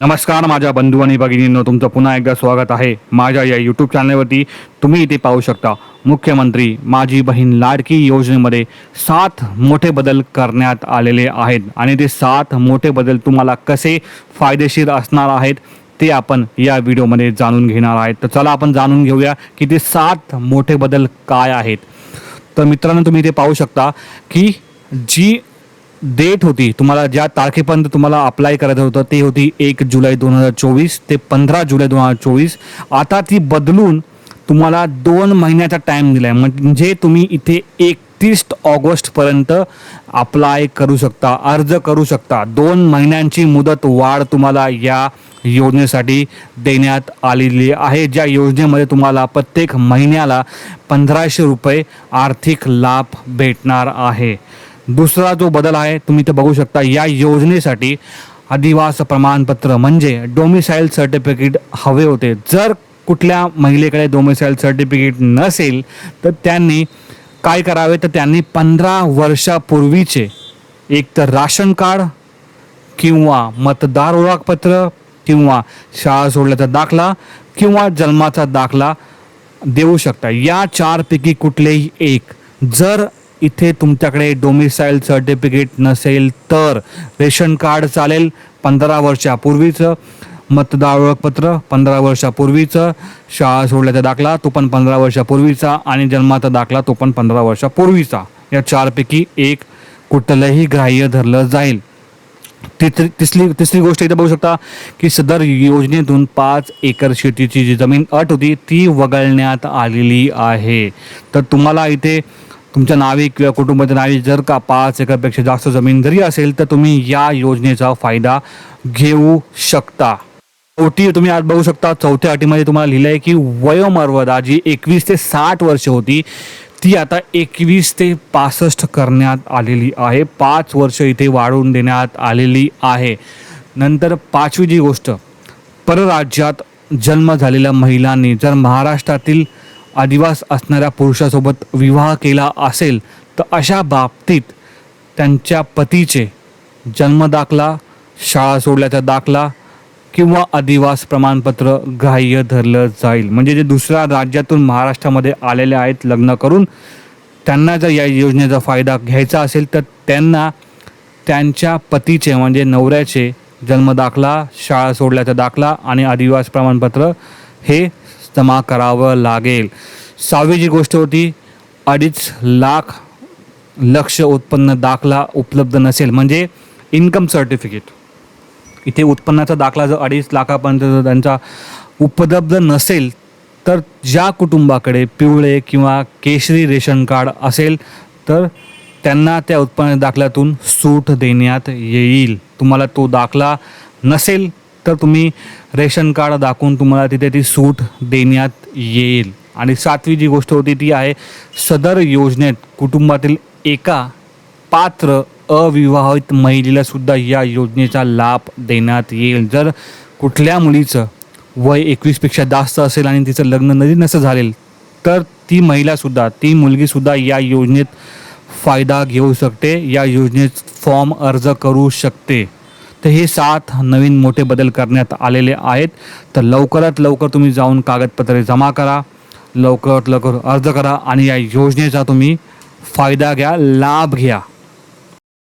नमस्कार माझ्या बंधू आणि भगिनींनो तुमचं पुन्हा एकदा स्वागत आहे माझ्या या यूट्यूब चॅनलवरती तुम्ही इथे पाहू शकता मुख्यमंत्री माझी बहीण लाडकी योजनेमध्ये सात मोठे बदल करण्यात आलेले आहेत. आणि ते सात मोठे बदल तुम्हाला कसे फायदेशीर असणार आहेत ते आपण या व्हिडिओमध्ये जाणून घेणार आहेत तर चला आपण जाणून घेऊया की ते सात मोठे बदल काय आहेत. तर मित्रांनो तुम्ही इथे पाहू शकता की जी डेट होती तुम्हाला ज्या तारखेपर्यंत तुम्हाला अप्लाय करायचं होतं ते होती एक जुलै दोन हजार चोवीस ते पंधरा जुलै दोन हजार चोवीस. आता ती बदलून तुम्हाला दोन महिन्याचा टाईम दिला आहे म्हणजे तुम्ही इथे एकतीस ऑगस्टपर्यंत अप्लाय करू शकता अर्ज करू शकता. दोन महिन्यांची मुदत वाढ तुम्हाला या योजनेसाठी देण्यात आलेली आहे. ज्या योजनेमध्ये तुम्हाला प्रत्येक महिन्याला पंधराशे रुपये आर्थिक लाभ भेटणार आहे. दुसरा जो बदल आहे तुम्ही ते बघू शकता या योजनेसाठी अधिवास प्रमाणपत्र म्हणजे डोमिसाईल सर्टिफिकेट हवे होते. जर कुठल्या महिलेकडे डोमिसाईल सर्टिफिकेट नसेल तर त्यांनी काय करावे? तर त्यांनी पंधरा वर्षापूर्वीचे एक तर राशन कार्ड किंवा मतदार ओळखपत्र किंवा शाळा सोडल्याचा दाखला किंवा जन्माचा दाखला देऊ शकता. या चारपैकी कुठलेही एक. जर इथे तुमच्याकडे डोमिसाईल सर्टिफिकेट नसेल तर रेशन कार्ड चालेल पंधरा वर्षापूर्वीचं मतदार ओळखपत्र पंधरा वर्षापूर्वीचं शाळा सोडल्याचा दाखला तो पण पंधरा वर्षापूर्वीचा आणि जन्माचा दाखला तो पण पंधरा वर्षापूर्वीचा. या चारपैकी एक कुठलंही ग्राह्य धरलं जाईल. तिसरी तिसरी तिसरी गोष्ट इथं बघू शकता की सदर योजनेतून पाच एकर शेतीची जी जमीन अट होती ती वगळण्यात आलेली आहे. तर तुम्हाला इथे तुमच्या नावे किंवा कुटुंबाच्या नावे जर का पाच एकरपेक्षा जास्त जमीन जरी असेल तर तुम्ही या योजनेचा फायदा घेऊ शकता. ओटी तुम्ही आज बघू शकता चौथ्या अटीमध्ये तुम्हाला लिहिलं आहे की वयोमर्यादा जी एकवीस ते साठ वर्ष होती. ती आता एकवीस ते पासष्ट करण्यात आलेली आहे. पाच वर्ष इथे वाढवून देण्यात आलेली आहे. नंतर पाचवी जी गोष्ट परराज्यात जन्म झालेल्या महिलांनी जर महाराष्ट्रातील आदिवास असणाऱ्या पुरुषासोबत विवाह केला असेल तर अशा बाबतीत त्यांच्या पतीचे जन्मदाखला शाळा सोडल्याचा दाखला किंवा अधिवास प्रमाणपत्र ग्राह्य धरलं जाईल. म्हणजे जे दुसऱ्या राज्यातून महाराष्ट्रामध्ये आलेले आहेत लग्न करून त्यांना जर या योजनेचा फायदा घ्यायचा असेल तर त्यांना त्यांच्या पतीचे म्हणजे नवऱ्याचे जन्मदाखला शाळा सोडल्याचा दाखला आणि आदिवास प्रमाणपत्र हे जमा करावं लागेल. सहावी जी गोष्ट होती अडीच लाख लक्ष उत्पन्न दाखला उपलब्ध नसेल. म्हणजे इन्कम सर्टिफिकेट. इथे उत्पन्नाचा दाखला जर अडीच लाखापर्यंत जर त्यांचा उपलब्ध नसेल तर ज्या कुटुंबाकडे पिवळे किंवा केशरी रेशन कार्ड असेल तर त्यांना त्या उत्पन्न दाखल्यातून सूट देण्यात येईल. तुम्हाला तो दाखला नसेल तर तुम्ही रेशन कार्ड दाखवून तुम्हाला तिथे ती सूट देण्यात येईल. आणि सातवी जी गोष्ट होती ती आहे सदर योजनेत कुटुंबातील एका पात्र अविवाहित महिलेला सुद्धा या योजनेचा लाभ देण्यात येईल. जर कुठल्या मुलीचं वय एकवीसपेक्षा जास्त असेल आणि तिचं लग्न नदी नसं झालेल तर ती महिलासुद्धा ती मुलगीसुद्धा या योजनेत फायदा घेऊ शकते या योजनेत फॉर्म अर्ज करू शकते. तर हे सात नवीन मोठे बदल करण्यात आलेले आहेत. तर लवकरात लवकर तुम्ही जाऊन कागदपत्रे जमा करा लवकरात लवकर अर्ज करा आणि या योजनेचा तुम्ही फायदा घ्या लाभ घ्या.